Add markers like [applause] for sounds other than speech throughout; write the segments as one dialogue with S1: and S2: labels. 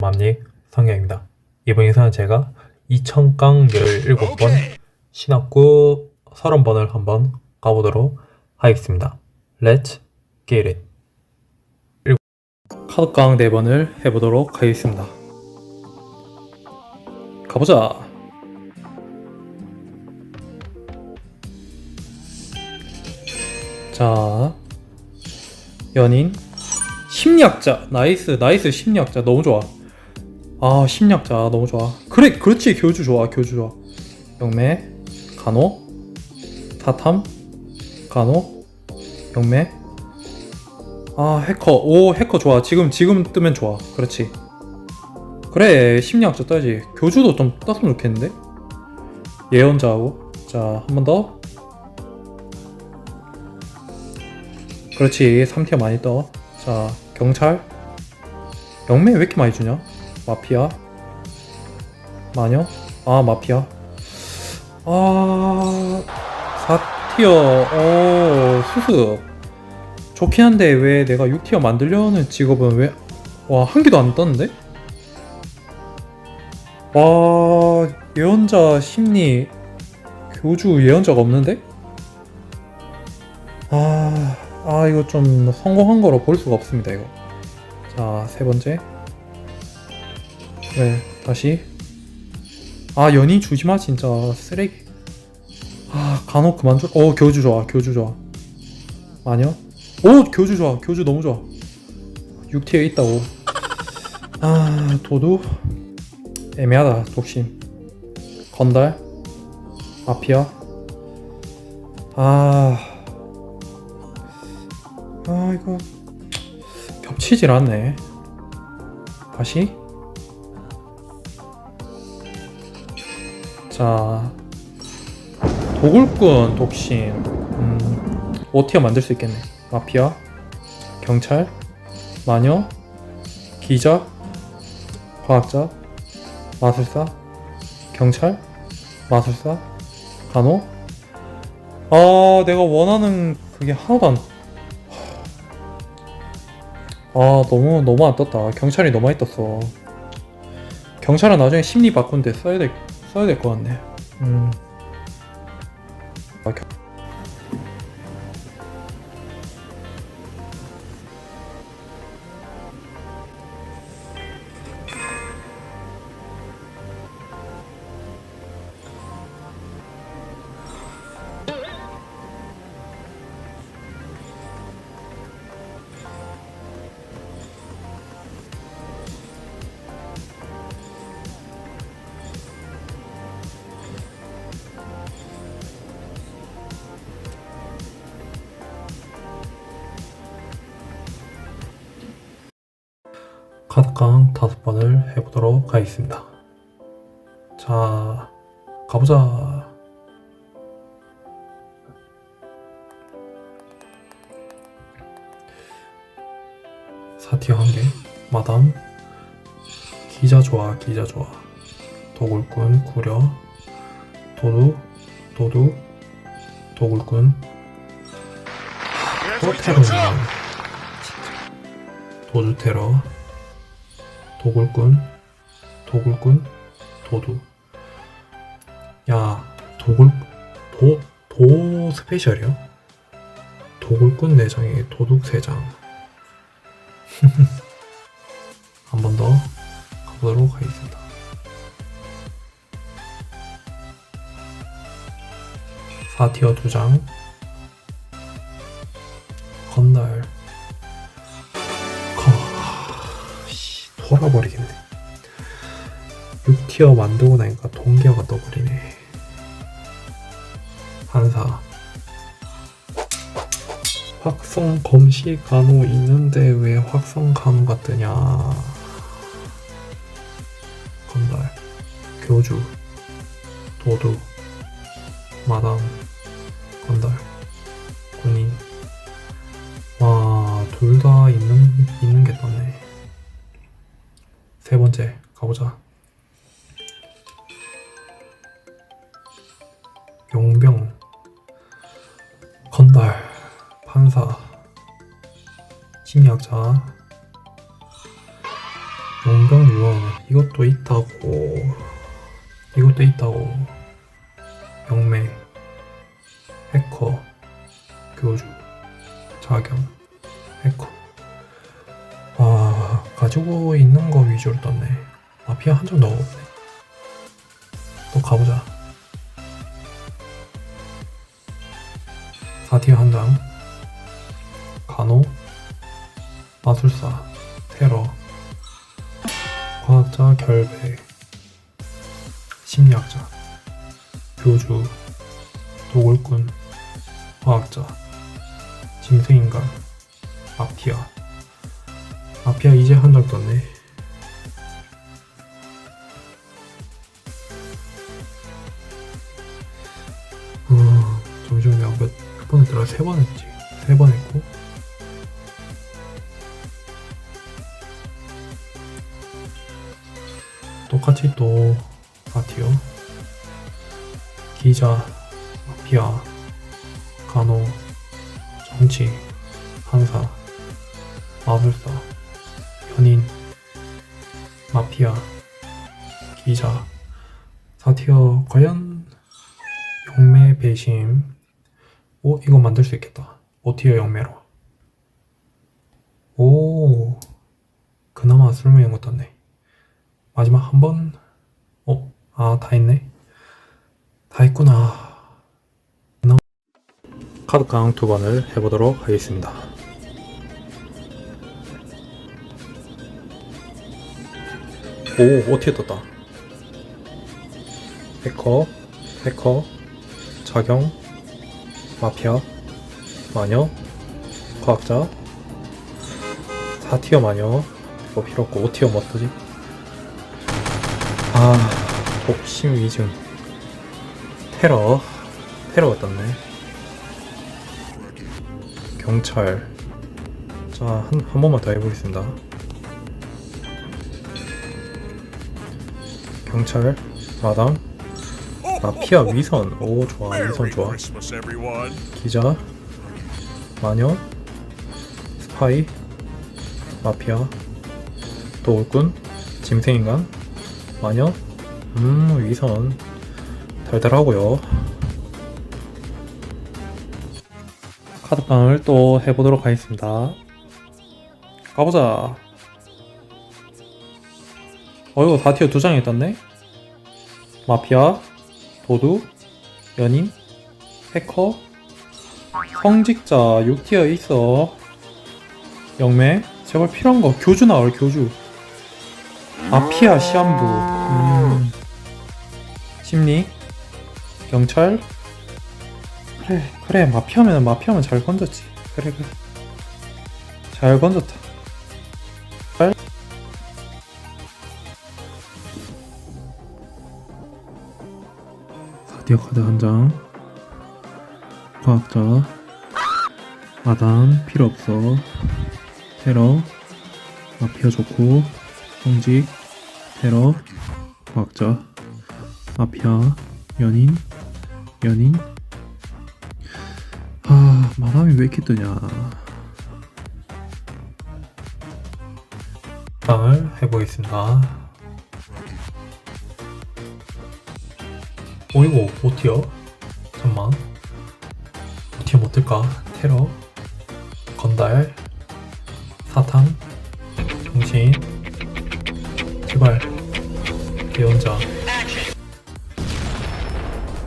S1: 맘닉 성경입니다. 이번 영상은 제가 2000강 17번 신학구 30번을 한번 가보도록 하겠습니다. Let's get it. 카드강 4번을 해보도록 하겠습니다. 가보자. 자, 연인, 심리학자, 나이스, 나이스 심리학자 너무 좋아. 아 심리학자 너무 좋아. 그래, 그렇지 교주 좋아, 교주 좋아. 영매, 간호, 사탐, 간호, 영매. 아 해커, 오 해커 좋아. 지금 지금 뜨면 좋아. 그렇지. 그래 심리학자 따지. 교주도 좀 땄으면 좋겠는데. 예언자하고 자 한 번 더. 그렇지 3티어 많이 떠. 자 경찰 영매 왜 이렇게 많이 주냐? 마피아? 마녀? 아 마피아. 아 4티어. 어 수습 좋긴 한데 왜 내가 6티어 만들려는 직업은 왜 와 한 개도 안 떴는데? 와 예언자 심리. 교주 예언자가 없는데? 아, 아 이거 좀 성공한 거로 볼 수가 없습니다 이거. 자 세 번째 네 다시. 아 연인 주지마 진짜. 쓰레기. 아 간혹 그만 줘어 교주 좋아 교주 좋아. 마녀 오 교주 좋아 교주 너무 좋아. 6티에 있다고. 아 도두? 애매하다 독심. 건달? 마피아? 아, 아 이거. 겹치질 않네. 다시. 자, 도굴꾼 독심. 음, 5티어 만들 수 있겠네. 마피아, 경찰, 마녀, 기자, 과학자, 마술사, 경찰, 마술사, 간호. 아, 내가 원하는 그게 하나도 안. 아, 너무 너무 안 떴다. 경찰이 너무 많이 떴어. 경찰은 나중에 심리 바꾼데 써야 될 써야 될것 같네. 음. 아, 카드깡 다섯 번을 해보도록 하겠습니다. 자, 가보자. 사티어 한 개, 마담, 기자 좋아, 기자 좋아, 도굴꾼, 구려, 도둑, 도둑, 도굴꾼, 또 테러네. 도주 테러, 도굴꾼, 도굴꾼, 도두. 야, 도굴, 도, 도 스페셜이야? 도굴꾼 4장에 도둑 3장. [laughs] 한 번 더 가보도록 하겠습니다. 사티어 2장. 건달. 씨, 돌아버리겠네. 6티어 만들고 나니까 동기화가 떠버리네. 한사. 확성 검시 간호 있는데 왜 확성 간호가 뜨냐. 건달. 교주. 도두. 마담. 건달. 군인. 와, 둘 다 있는, 있는 게 떴네. 세 번째, 가보자. 용병, 건달, 판사, 심리학자, 용병 유언 이것도 있다고 이것도 있다고 영매 해커 교주 자경 위주로 떴네. 마피아 한 점 넣어보네. 또 가보자. 사티어 한 장. 간호. 마술사. 테러. 과학자 결배 심리학자. 교주. 도굴꾼. 과학자. 짐승인간. 마피아. 마피아 이제 한 장 떴네 번 했더라? 세번 했지. 세 번 했고. 똑같이 또 파티어 기자 마피아 간호 정치 판사 마술사 연인 마피아 기자 사티어 과연 영매 배심 오 이거 만들 수 있겠다 오티어 영매로 오 그나마 쓸모있는 것 같네 마지막 한 번, 어, 아, 다 했네. 다 했구나. 나... 카드 강두 번을 해보도록 하겠습니다. 오, 어떻게 떴다. 해커, 해커, 자경, 마피아, 마녀, 과학자, 4티어 마녀, 이거 필요 없고 5티어 뭐 뜨지? 아, 독심 위증. 테러. 테러가 떴네. 경찰. 자, 한, 한 번만 더 해보겠습니다. 경찰, 마담, 마피아 위선. 오, 좋아. 위선 좋아. 기자, 마녀, 스파이, 마피아, 도울꾼, 짐승인간, 마녀, 음 위선 달달하고요. 카드방을 또 해보도록 하겠습니다. 가보자. 어이구 4티어 두 장이 떴네. 마피아, 도둑, 연인, 해커, 성직자 6티어 있어. 영매, 제발 필요한 거 교주 나올 교주. 마피아 시한부. 음. 심리, 경찰. 그래, 그래 마피아면 마피아면 잘 건졌지. 그래 그래. 잘 건졌다. 사디어 카드 한 장. 과학자. 마담 필요 없어. 테러. 마피아 좋고. 성직. 테러. 과학자. 마피아. 연인. 연인. 아 마담이 왜 이렇게 뜨냐. 빵을 해보겠습니다 오 이거 어티어? 잠만. 어떻게 못 뜰까? 테러, 건달, 사탕, 정신, 제발, 대연자.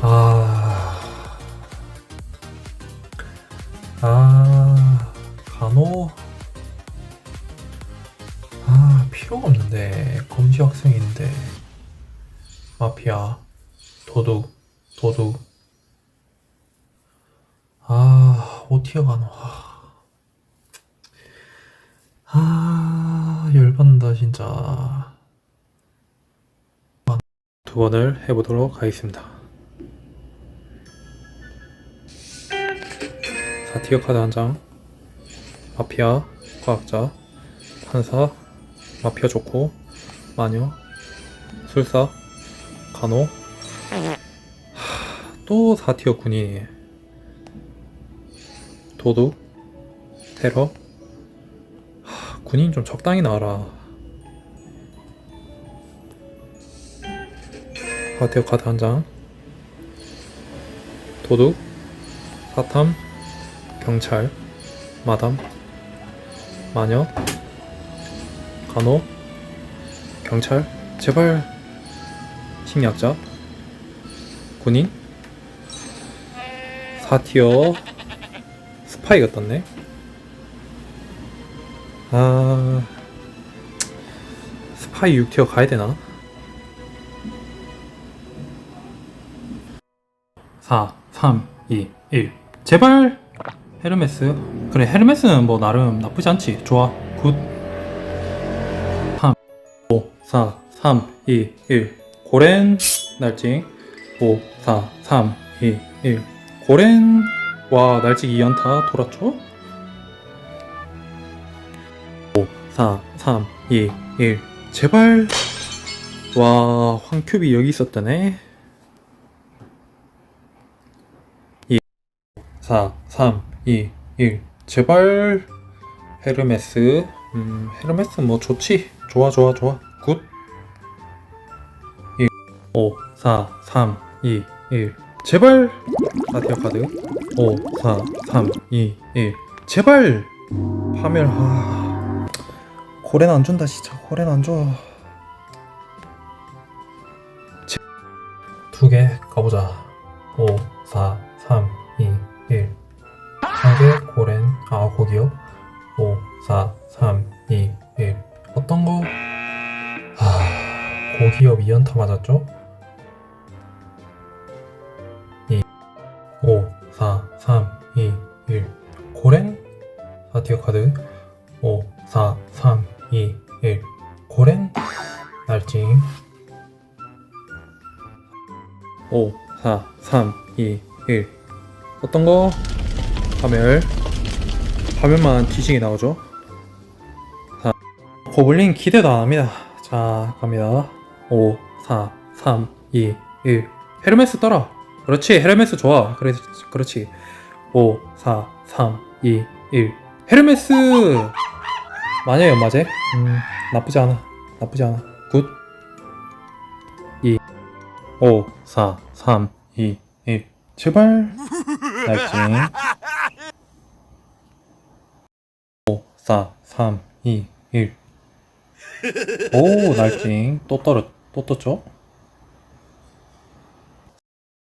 S1: 아, 아, 간호, 아, 필요가 없는데, 검시 학생인데, 마피아, 도둑, 도둑. 아, 오티어 가노. 아, 열받는다, 진짜. 두 번을 해보도록 하겠습니다. 4티어 카드 한 장. 마피아, 과학자, 판사, 마피아 좋고, 마녀, 술사, 간호. 하, 또 4티어 군이. 도둑, 테러. 하, 군인 좀 적당히 나와라. 하드웨어 카드 한 장. 도둑, 사탐, 경찰, 마담, 마녀, 간호, 경찰, 제발, 심리학자, 군인, 사티어, 파이가 떴네. 아, 스파이 6티어 가야 되나? 4, 3, 2, 1. 제발! 헤르메스. 그래, 헤르메스는 뭐 나름 나쁘지 않지. 좋아. 굿. 3, 5, 4, 3, 2, 1. 고렌. 날찡. 5, 4, 3, 2, 1. 고렌. 와, 날찡 2연타 돌았죠? 5, 4, 3, 2, 1. 제발! 와, 황큐비 여기 있었다네. 4, 3, 2, 1. 제발 헤르메스. 음, 헤르메스 뭐 좋지. 좋아, 좋아, 좋아. 굿. 1, 5, 4, 3, 2, 1. 제발 라디오 카드. 5, 4, 3, 2, 1. 제발 파멸. 아. 고래는 안 준다 진짜. 고래는 안 줘. 두 개 가보자. 5, 4, 3, 2, 1. 한개 고렌, 아, 고기요? 5, 4, 3, 2, 1. 어떤 거? 아, 고기업 2연타 맞았죠? 어떤 거? 파멸. 파멸만 뒤지게 나오죠. 자, 고블린 기대도 안 합니다. 자, 갑니다. 5, 4, 3, 2, 1. 헤르메스 떠라. 그렇지, 헤르메스 좋아. 그래, 그렇지. 5, 4, 3, 2, 1. 헤르메스! 마녀 연마제? 음, 나쁘지 않아. 나쁘지 않아. 굿. 2, 5, 4, 3, 2, 1. 제발. [laughs] 날찡 5 4 3 2 1 오, 날찡 또 떨어 또 떴죠?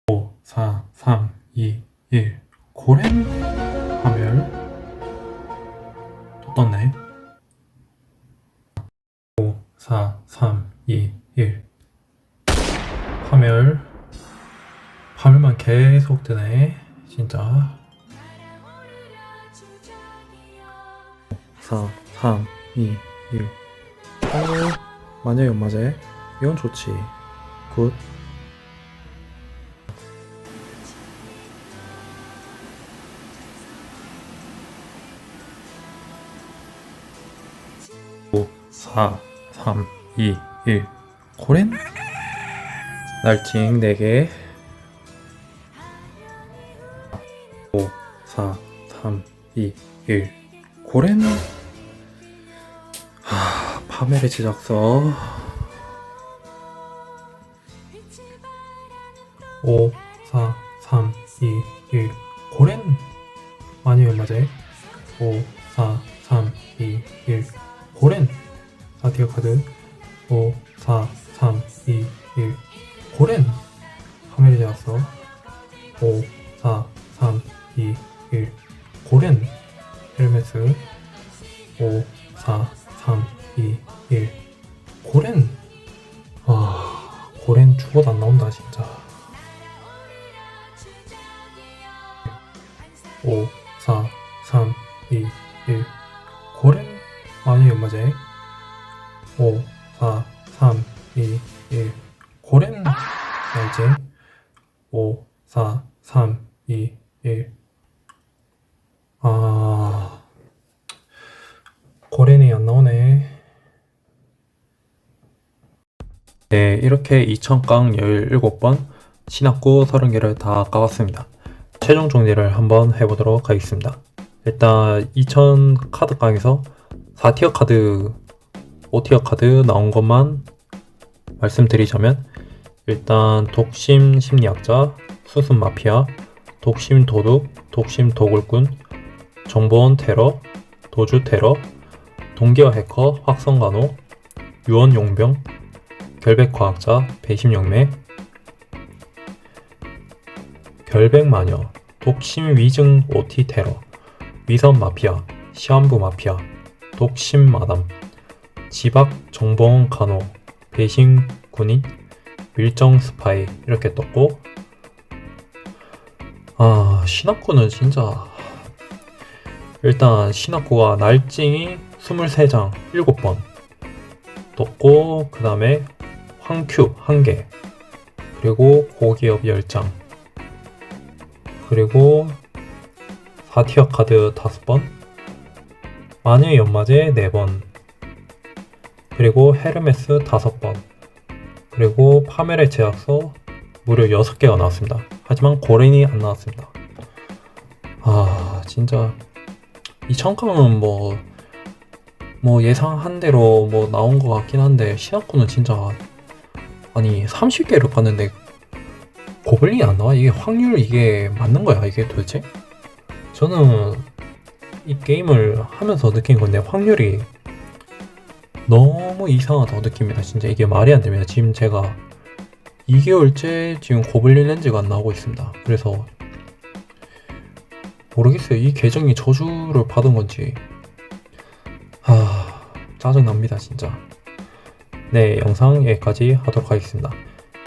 S1: 5 4 3 2 1 고렘 파멸? 또 떴네. 5 4 3 2 1 파멸? 파멸만 계속 뜨네 진짜 4 3 2 1 어, 마녀 연마제 이건 좋지. 굿. 오, 4, 3, 2, 1 고렌? 날찡 4개 4, 3, 2, 1. 고렌? 하, 파멸의 제작서. 5, 4, 3, 2, 1. 고렌? 마녀 연마제. 5, 4, 3, 2, 1. 고렌? 사티어 카드. 나온다 진짜. 5, 이렇게 2000깡 17번, 신학구 30개를 다 까봤습니다. 최종 정리를 한번 해보도록 하겠습니다. 일단 2000 카드 깡에서 4티어 카드, 5티어 카드 나온 것만 말씀드리자면 일단 독심 심리학자, 수습 마피아, 독심 도둑, 독심 도굴꾼, 정보원 테러, 도주 테러, 동기화 해커, 확성 간호, 유언 용병, 결백 과학자, 배심 영매, 결백 마녀, 독심 위증 OT 테러, 위선 마피아, 시한부 마피아, 독심 마담, 지박 정보원 간호, 배신 군인, 밀정 스파이 이렇게 떴고. 아 신학구는 진짜. 일단 신학구가 날찡이 23장 7번 떴고 그 다음에 황큐 1개. 그리고 고기업 10장. 그리고 4티어 카드 5번. 마녀의 연마제 4번. 그리고 헤르메스 5번. 그리고 파멜의 제약서 무려 6개가 나왔습니다. 하지만 고렌이 안 나왔습니다. 아 진짜. 이 청강은 뭐, 뭐 예상한 대로 뭐 나온 것 같긴 한데 시나코는 진짜 아니 30개를 봤는데 고블린이 안 나와? 이게 확률 이게 맞는 거야 이게 도대체? 저는 이 게임을 하면서 느낀 건데 확률이 너무 이상하다고 느낍니다. 진짜 이게 말이 안 됩니다. 지금 제가 2개월째 지금 고블린 렌즈가 안 나오고 있습니다. 그래서 모르겠어요. 이 계정이 저주를 받은 건지. 아, 짜증납니다, 진짜. 네, 영상 여기까지 하도록 하겠습니다.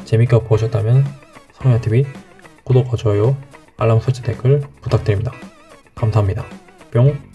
S1: 재밌게 보셨다면 성야TV 구독과 좋아요, 알람 설정 댓글 부탁드립니다. 감사합니다. 뿅.